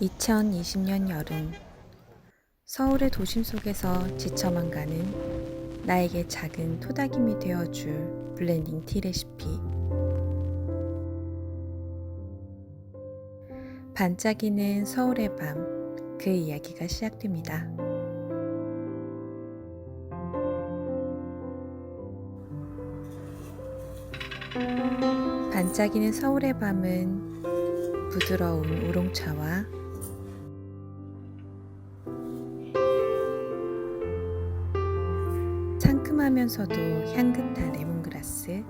(2020년) 여름 서울의 도심 속에서 지쳐만 가는 나에게 작은 토닥임이 되어줄 블렌딩 티 레시피 반짝이는 서울의 밤 그 이야기가 시작됩니다. 반짝이는 서울의 밤은 부드러운 우롱차와 상큼하면서도 향긋한 레몬그라스.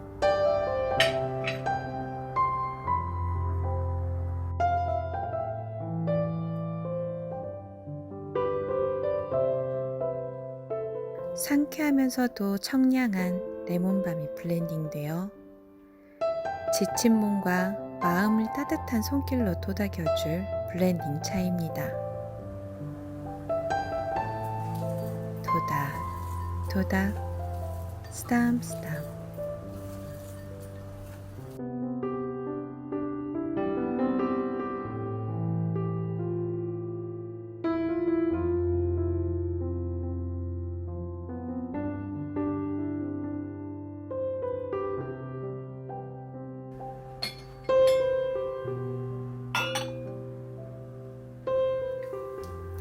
상쾌하면서도 청량한 레몬밤이 블렌딩되어 지친 몸과 마음을 따뜻한 손길로 도닥여줄 블렌딩 차입니다. 도닥, 도닥, 스담, 스담.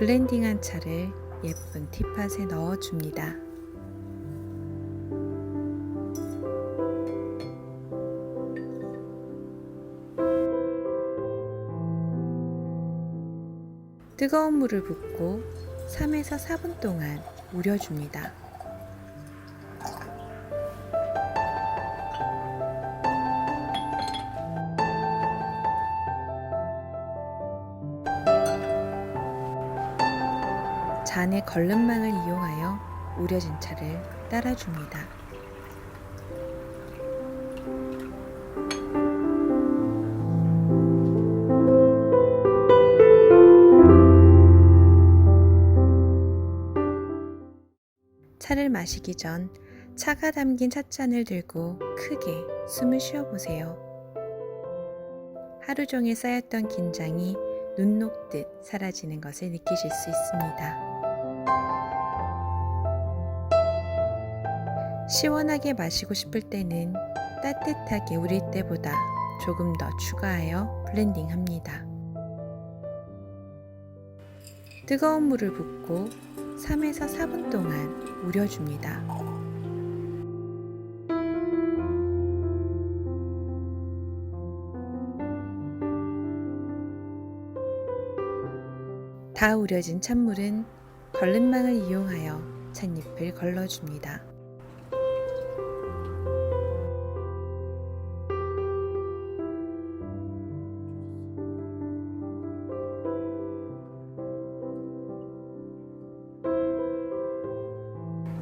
블렌딩한 차를 예쁜 티팟에 넣어줍니다. 뜨거운 물을 붓고 3에서 4분 동안 우려줍니다. 잔의 걸름망을 이용하여 우려진 차를 따라줍니다. 차를 마시기 전 차가 담긴 찻잔을 들고 크게 숨을 쉬어보세요. 하루 종일 쌓였던 긴장이 눈 녹듯 사라지는 것을 느끼실 수 있습니다. 시원하게 마시고 싶을 때는 따뜻하게 우릴 때보다 조금 더 추가하여 블렌딩 합니다. 뜨거운 물을 붓고 3에서 4분 동안 우려줍니다. 다 우려진 찬물은 걸름망을 이용하여 찻잎을 걸러줍니다.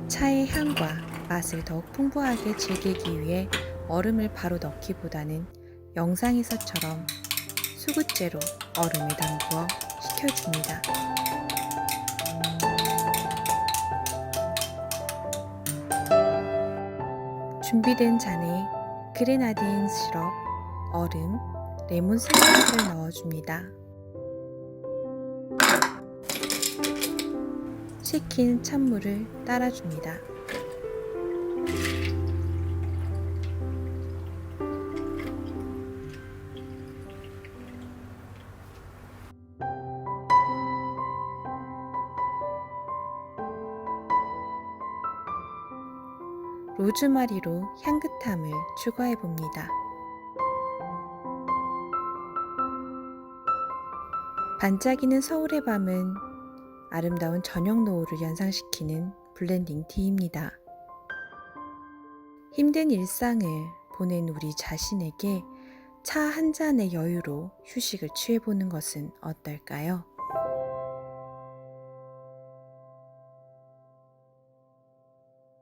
차의 향과 맛을 더욱 풍부하게 즐기기 위해 얼음을 바로 넣기보다는 영상에서처럼 수구째로 얼음을 담그어 식혀줍니다. 준비된 잔에 그레나딘 시럽, 얼음, 레몬 슬라이스를 넣어줍니다. 식힌 찬물을 따라줍니다. 로즈마리로 향긋함을 추가해 봅니다. 반짝이는 서울의 밤은 아름다운 저녁 노을을 연상시키는 블렌딩 티입니다. 힘든 일상을 보낸 우리 자신에게 차 한 잔의 여유로 휴식을 취해보는 것은 어떨까요?